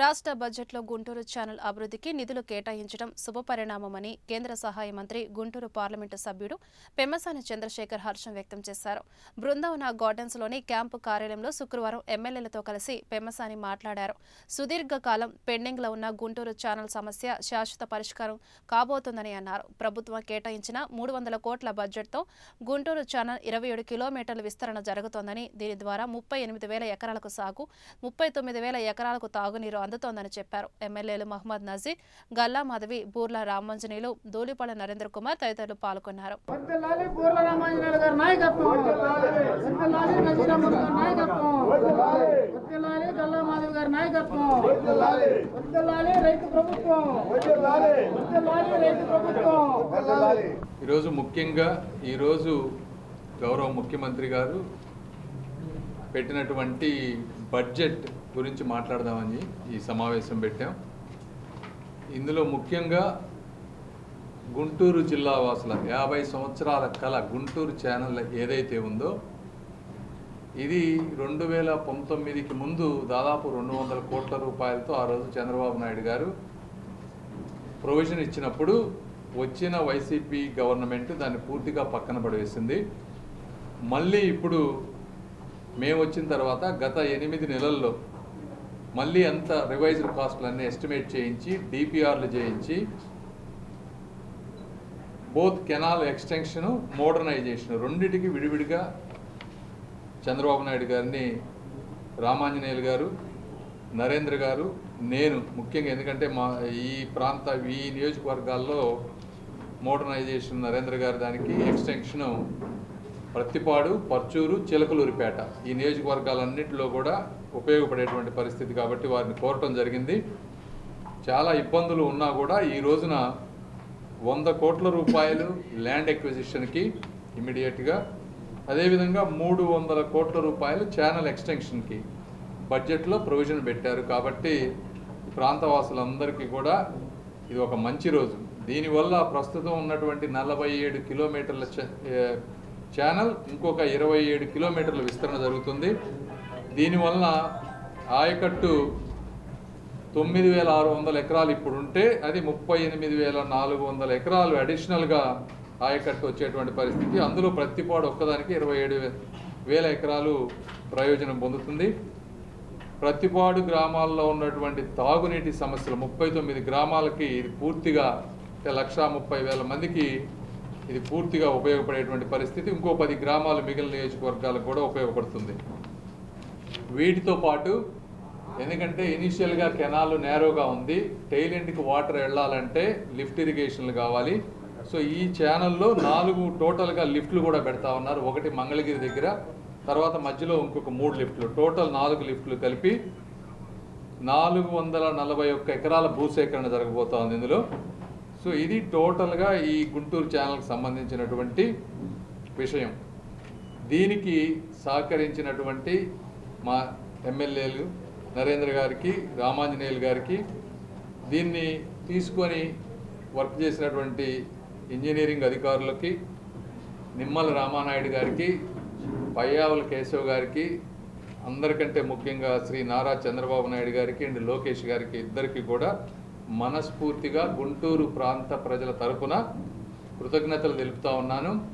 రాష్ట్ర బడ్జెట్లో గుంటూరు ఛానల్ అభివృద్ధికి నిధులు కేటాయించడం శుభపరిణామమని కేంద్ర సహాయ మంత్రి గుంటూరు పార్లమెంటు సభ్యుడు పెమ్మసాని చంద్రశేఖర్ హర్షం వ్యక్తం చేశారు. బృందావన గార్డెన్స్లోని క్యాంపు కార్యాలయంలో శుక్రవారం ఎమ్మెల్యేలతో కలిసి పెమ్మసాని మాట్లాడారు. సుదీర్ఘకాలం పెండింగ్లో ఉన్న గుంటూరు ఛానల్ సమస్య శాశ్వత పరిష్కారం కాబోతుందని అన్నారు. ప్రభుత్వం కేటాయించిన మూడు వందల కోట్ల బడ్జెట్తో గుంటూరు ఛానల్ ఇరవై ఏడు కిలోమీటర్ల విస్తరణ జరుగుతోందని దీని ద్వారా ముప్పై ఎనిమిది వేల ఎకరాలకు సాగు ముప్పై తొమ్మిది వేల ఎకరాలకు తాగునీరు అందుతోందని చెప్పారు. ఎమ్మెల్యేలు మహమ్మద్ నజీర్ గల్లా మాధవి బూర్ల రామంజనీలు ధూళిపాల నరేంద్ర కుమార్ తదితరులు పాల్గొన్నారు. వర్ధిల్లాలి బూర్ల రామాంజనేయులు గారి నాయకత్వం. వర్ధిల్లాలి నజీరమ్మ గారి నాయకత్వం. వర్ధిల్లాలి గల్లా మాధవ్ గారి నాయకత్వం. వర్ధిల్లాలి రైతు ప్రభుత్వం. వర్ధిల్లాలి రైతు ప్రభుత్వం. ఈరోజు ముఖ్యంగా ఈరోజు గౌరవ ముఖ్యమంత్రి గారు పెట్టినటువంటి బడ్జెట్ గురించి మాట్లాడదామని ఈ సమావేశం పెట్టాం. ఇందులో ముఖ్యంగా గుంటూరు జిల్లా వాసుల యాభై సంవత్సరాల కళ గుంటూరు ఛానల్ ఏదైతే ఉందో ఇది రెండు వేల పంతొమ్మిదికి ముందు దాదాపు రెండు వందల కోట్ల రూపాయలతో ఆ రోజు చంద్రబాబు నాయుడు గారు ప్రొవిజన్ ఇచ్చినప్పుడు వచ్చిన వైసీపీ గవర్నమెంట్ దాన్ని పూర్తిగా పక్కన పడవేసింది మళ్ళీ ఇప్పుడు మేము వచ్చిన తర్వాత గత ఎనిమిది నెలల్లో మళ్ళీ అంత రివైజ్డ్ కాస్ట్లన్నీ ఎస్టిమేట్ చేయించి డిపిఆర్లు చేయించి బోత్ కెనాల్ ఎక్స్టెన్షను మోడర్నైజేషన్ రెండింటికి విడివిడిగా చంద్రబాబు నాయుడు గారిని రామాంజనేయులు గారు నరేంద్ర గారు నేను ముఖ్యంగా ఎందుకంటే మా ఈ ప్రాంత ఈ నియోజకవర్గాల్లో మోడర్నైజేషన్ నరేంద్ర గారు దానికి ఎక్స్టెన్షను ప్రత్తిపాడు పర్చూరు చిలకలూరిపేట. ఈ నియోజకవర్గాలన్నింటిలో కూడా ఉపయోగపడేటువంటి పరిస్థితి కాబట్టి వారిని కోరటం జరిగింది. చాలా ఇబ్బందులు ఉన్నా కూడా ఈ రోజున వంద కోట్ల రూపాయలు ల్యాండ్ ఎక్విజిషన్కి ఇమీడియట్గా అదేవిధంగా మూడు వందల కోట్ల రూపాయలు ఛానల్ ఎక్స్టెన్షన్కి బడ్జెట్లో ప్రొవిజన్ పెట్టారు కాబట్టి ప్రాంతవాసులందరికీ కూడా ఇది ఒక మంచి రోజు. దీనివల్ల ప్రస్తుతం ఉన్నటువంటి నలభై ఏడు కిలోమీటర్ల చ- ఛానల్ ఇంకొక ఇరవై ఏడు కిలోమీటర్ల విస్తరణ జరుగుతుంది. దీనివల్ల ఆయకట్టు తొమ్మిది వేల ఆరు వందల ఎకరాలు ఇప్పుడు ఉంటే అది ముప్పై ఎనిమిది వేల నాలుగు వందల ఎకరాలు అడిషనల్గా ఆయకట్టు వచ్చేటువంటి పరిస్థితి. అందులో ప్రతిపాడు ఒక్కదానికి ఇరవై ఏడు వేల ఎకరాలు ప్రయోజనం పొందుతుంది. ప్రతిపాడు గ్రామాల్లో ఉన్నటువంటి తాగునీటి సమస్యలు ముప్పై తొమ్మిది గ్రామాలకి ఇది పూర్తిగా లక్షా ముప్పై వేల మందికి ఇది పూర్తిగా ఉపయోగపడేటువంటి పరిస్థితి. ఇంకో పది గ్రామాలు మిగిలిన నియోజకవర్గాలకు కూడా ఉపయోగపడుతుంది. వీటితో పాటు ఎందుకంటే ఇనీషియల్గా కెనాల్ నేరోగా ఉంది. టైల్ ఎండ్కి వాటర్ వెళ్ళాలంటే లిఫ్ట్ ఇరిగేషన్లు కావాలి. సో ఈ ఛానల్లో నాలుగు టోటల్గా లిఫ్ట్లు కూడా పెడతా ఉన్నారు. ఒకటి మంగళగిరి దగ్గర తర్వాత మధ్యలో ఇంకొక మూడు లిఫ్ట్లు. టోటల్ నాలుగు లిఫ్ట్లు కలిపి నాలుగు వందల నలభై ఒక్క ఎకరాల భూసేకరణ జరగబోతోంది ఇందులో. సో ఇది టోటల్గా ఈ గుంటూరు ఛానల్కి సంబంధించినటువంటి విషయం. దీనికి సహకరించినటువంటి మా ఎమ్మెల్యేలు నరేంద్ర గారికి రామాంజనేయులు గారికి దీన్ని తీసుకొని వర్క్ చేసినటువంటి ఇంజనీరింగ్ అధికారులకి నిమ్మల రామానాయుడు గారికి పయ్యావుల కేశవ్ గారికి అందరికంటే ముఖ్యంగా శ్రీ నారా చంద్రబాబు నాయుడు గారికి అండ్ లోకేష్ గారికి ఇద్దరికి కూడా మనస్ఫూర్తిగా గుంటూరు ప్రాంత ప్రజల తరపున కృతజ్ఞతలు తెలుపుతా ఉన్నాను.